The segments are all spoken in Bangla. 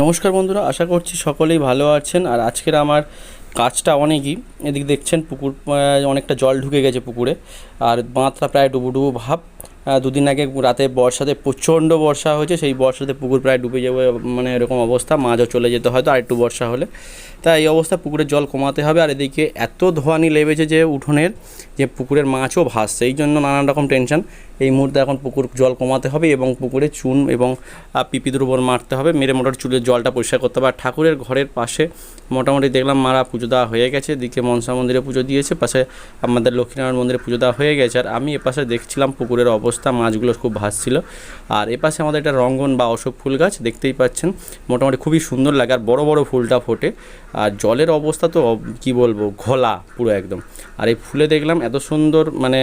নমস্কার বন্ধুরা, আশা করছি সকলেই ভালো আছেন। আর আজকের আমার কাজটা অনেকই। এদিক দেখছেন পুকুর অনেকটা জল ঢুকে গেছে পুকুরে। আর বাঁধটা প্রায় ডুবু ডুবু ভাব দুদিন আগে রাতে বর্ষাতে প্রচণ্ড বর্ষা হয়েছে, সেই বর্ষাতে পুকুর প্রায় ডুবে যাবে মানে এরকম অবস্থা। মাঝও চলে যেতে হয়তো আর একটু বর্ষা হলে। তাই এই অবস্থা পুকুরের জল কমাতে হবে। আর এদিকে এত ধোয়ানি লেগেছে যে উঠোনের, যে পুকুরের মাছও ভাসছে। এই জন্য নানান রকম টেনশন এই মুহূর্তে এখন পুকুর জল কমাতে হবে এবং পুকুরে চুন এবং পিপি দ্রবণ মারতে হবে। মেরে মোটর চুলের জলটা পরিষ্কার করতে হবে। আর ঠাকুরের ঘরের পাশে মোটামুটি দেখলাম মারা পুজো দেওয়া হয়ে গেছে। এদিকে মনসা মন্দিরে পুজো দিয়েছে। পাশে আমাদের লক্ষ্মীনারায়ণ মন্দিরে পুজো দেওয়া হয়ে গেছে। আর আমি এপাশে দেখছিলাম পুকুরের অবস্থা, মাছগুলো খুব ভাসছিল। আর এপাশে আমাদের একটা রঙ্গন বা অশোক ফুল গাছ দেখতেই পাচ্ছেন। মোটামুটি খুবই সুন্দর লাগে। আর বড় বড় ফুলটা ফোটে। আর জলের অবস্থা তো কি বলব, ঘোলা পুরো একদম। আর এই ফুলে দেখলাম এত সুন্দর মানে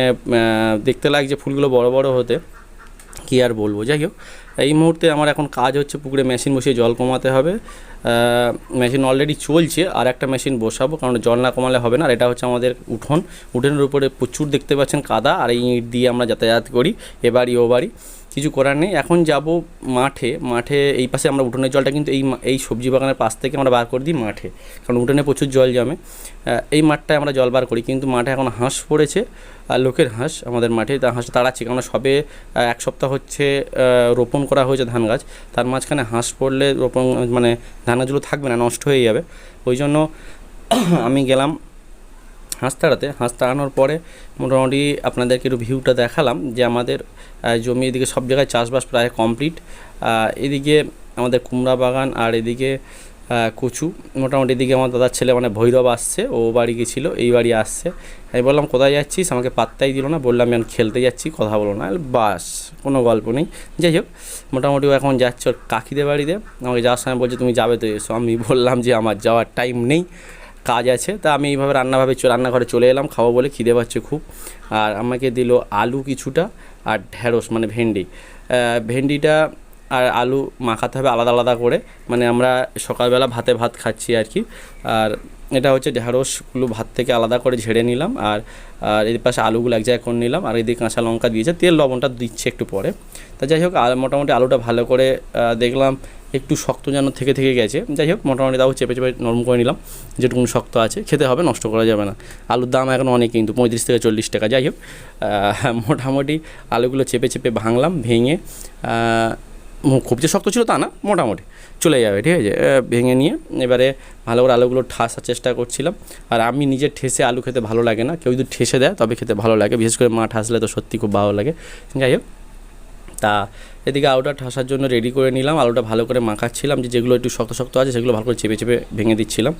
দেখতে লাগছে ফুলগুলো বড় বড় হতে, কি আর বলব? যাই হোক, এই মুহূর্তে আমার এখন কাজ হচ্ছে পুকুরে মেশিন বসিয়ে জল কমাতে হবে। মেশিন অলরেডি চলছে, আর একটা মেশিন বসাবো, কারণ জল না কমালে হবে না। আর এটা হচ্ছে আমাদের উঠোন। উঠোনের উপরে প্রচুর দেখতে পাচ্ছেন কাদা, আর এই ইট দিয়ে আমরা যাতায়াত করি এবারই ও বাড়ি। কিছু করার নেই। এখন যাব মাঠে। মাঠে এই পাশে আমরা উঠোনের জলটা কিন্তু এই এই সবজি বাগানের পাশ থেকে আমরা বার করে দিই মাঠে। কারণ উঠোনে প্রচুর জল জমে। এই মাঠটায় আমরা জল বার করি। কিন্তু মাঠে এখন হাঁস পড়েছে। আর লোকের হাঁস আমাদের মাঠে। তা হাঁস তাড়াচ্ছে। কারণ সবে এক সপ্তাহ হচ্ছে রোপণ করা হয়েছে ধান গাছ। তার মাঝখানে হাঁস পড়লে রোপণ মানে ধান গাছগুলো থাকবে না, নষ্ট হয়ে যাবে। ওই জন্য আমি গেলাম হাঁস তাড়াতে হাঁস তাড়ানোর পরে মোটামুটি আপনাদেরকে একটু ভিউটা দেখালাম যে আমাদের জমি এদিকে সব জায়গায় চাষবাস প্রায় কমপ্লিট এদিকে আমাদের কুমড়া বাগান আর এদিকে কচু। মোটামুটি এদিকে আমার দাদার ছেলে মানে ভৈরব আসছে, ও বাড়ি গেছিল, এই বাড়ি আসছে। আমি বললাম, কোথায় যাচ্ছিস? আমাকে পাত্তাই দিল না, বললাম, আমি খেলতে যাচ্ছি, কথা বলো না। বাস, কোনো গল্প নেই। যাই হোক, মোটামুটি ও এখন যাচ্ছে ওর কাকিদের বাড়িতে। আমাকে যাওয়ার সময় বলছে, তুমি যাবে তো এসো। আমি বললাম যে, আমার যাওয়ার টাইম নেই। কাজ আছে। তা আমি এইভাবে রান্নাভাবে রান্নাঘরে চলে এলাম, খাব বলে খিদে পাচ্ছে খুব। আর আমাকে দিল আলু কিছুটা আর ঢ্যাঁড়স মানে ভেন্ডি। ভেন্ডিটা আর আলু মাখাতে হবে আলাদা আলাদা করে। মানে আমরা সকালবেলা ভাতে ভাত খাচ্ছি আর কি। আর এটা হচ্ছে ঢ্যাঁড়সগুলো ভাত থেকে আলাদা করে ঝেড়ে নিলাম। আর আর এর পাশে আলুগুলো এক জায়গায় করে নিলাম। আর এদিকে কাঁচা লঙ্কা দিয়েছে। তেল লবণটা দিচ্ছে একটু পরে। তা যাই হোক মোটামুটি আলুটা ভালো করে দেখলাম একটু শক্ত যেন থেকে থেকে গেছে। যাই হোক, মোটামুটি তাও চেপে চেপে নরম করে নিলাম। যেটুকু শক্ত আছে, খেতে হবে, নষ্ট করা যাবে না। আলুর দাম এখন অনেক কিন্তু, পঁয়ত্রিশ থেকে চল্লিশ টাকা। যাই হোক মোটামুটি আলুগুলো চেপে চেপে ভাঙলাম, ভেঙে খুব যে শক্ত ছিল তা না, মোটামুটি। চলে যাবে, ঠিক আছে? ভেঙে নিয়ে এবারে ভালো করে আলুগুলো ঠাসার চেষ্টা করছিলাম। আর আমি নিজে ঠেসে আলু খেতে ভালো লাগে না, কেউ যদি ঠেসে দেয় তবে খেতে ভালো লাগে। বিশেষ করে মা ঠাসলে তো সত্যি খুব ভালো লাগে। যাই হোক, তা এদিকে আলুটা ঠাসার জন্য রেডি করে নিলাম। আলুটা ভালো করে মাখাচ্ছিলাম, যে যেগুলো একটু শক্ত শক্ত আছে সেগুলো ভালো করে চেপে চেপে ভেঙে দিচ্ছিলাম।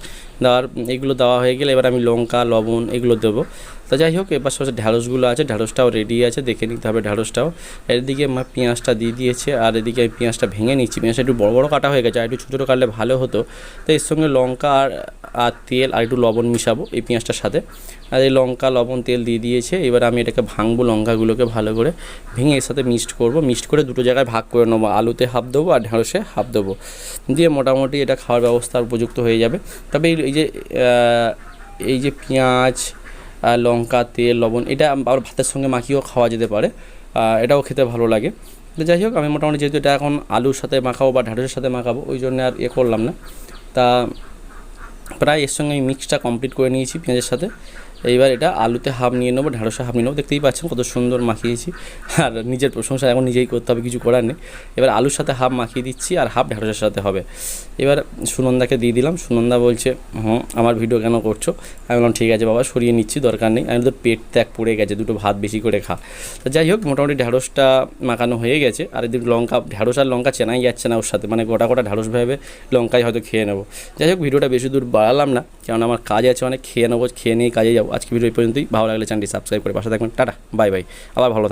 দেওয়ার, এগুলো দেওয়া হয়ে গেলে এবার আমি লঙ্কা, লবণ এগুলো দেবো। তো যাই হোক, এবার পাশে ঢ্যাঁড়সগুলো আছে ঢ্যাঁড়সটাও রেডি আছে, দেখে নিতে হবে ঢ্যাঁড়সটাও এদিকে মা পেঁয়াজটা দিয়ে দিয়েছে, আর এদিকে আমি পেঁয়াজটা ভেঙে নিচ্ছি। পেঁয়াজটা একটু বড় বড় কাটা হয়ে গেছে, আর একটু ছোটো ছোটো কাটলে ভালো হতো। তো এর সঙ্গে লঙ্কা আর আর তেল আর একটু লবণ মিশাবো এই পেঁয়াজটার সাথে। আর এই লঙ্কা, লবণ, তেল দিয়ে দিয়েছে। এবার আমি এটাকে ভাঙবো লঙ্কাগুলোকে ভালো করে। ভেঙে এর সাথে মিক্সড করব। মিক্সড করে দুটো জায়গায় ভাগ করে নেব, আলুতে হাফ দেবো আর ঢেঁড়সে হাফ দেবো। দিয়ে মোটামুটি এটা খাওয়ার ব্যবস্থা উপযুক্ত হয়ে যাবে। তবে এই- যে এই যে পেঁয়াজ লঙ্কা, তেল, লবণ, এটা আবার ভাতের সঙ্গে মাখিয়েও খাওয়া যেতে পারে। এটাও খেতে ভালো লাগে। তো যাই হোক, আমি মোটামুটি যেহেতু এটা এখন আলুর সাথে মাখাবো বা ঢ্যাঁড়সের সাথে মাখাবো, ওই জন্য আর ইয়ে করলাম না। তা প্রায় এর সঙ্গে আমি মিক্সটা কমপ্লিট করে নিয়েছি পেঁয়াজের সাথে। এইবার এটা আলুতে হাফ নিয়ে নেব ঢ্যাঁড়সে হাফ নিয়ে নেব। দেখতেই পাচ্ছেন কত সুন্দর মাখিয়েছি। আর নিজের প্রশংসা এখন নিজেই করতে হবে, কিছু করার নেই। এবার আলুর সাথে হাফ মাখিয়ে দিচ্ছি আর হাফ ঢ্যাঁড়সের সাথে হবে। এবার সুনন্দাকে দিয়ে দিলাম। সুনন্দা বলছে হুম আমার ভিডিও কেন করছ? আমি বললাম, ঠিক আছে বাবা, সরিয়ে নিচ্ছি, দরকার নেই। আমি তো পেট ত্যাগ পড়ে গেছে, দুটো ভাত বেশি করে খা। তো যাই হোক, মোটামুটি ঢ্যাঁড়সটা মাখানো হয়ে গেছে। আর এদিকে লঙ্কা ঢ্যাঁড়স আর লঙ্কা চেনাই যাচ্ছে না ওর সাথে। মানে গোটা গোটা ঢ্যাঁড়স ভেবে লঙ্কাই হয়তো খেয়ে নেব। যাই হোক, ভিডিওটা বেশি দূর বাড়ালাম না। কারণ আমার কাজ আছে অনেক, খেয়ে নেব, খেয়ে নিয়ে কাজে যাব। আজকে ভিডিও পর্যন্তই। ভালো লাগলে চ্যানেলটি সাবস্ক্রাইব করে পাশে থাকবেন। টাটা বাই বাই আবার ভালো।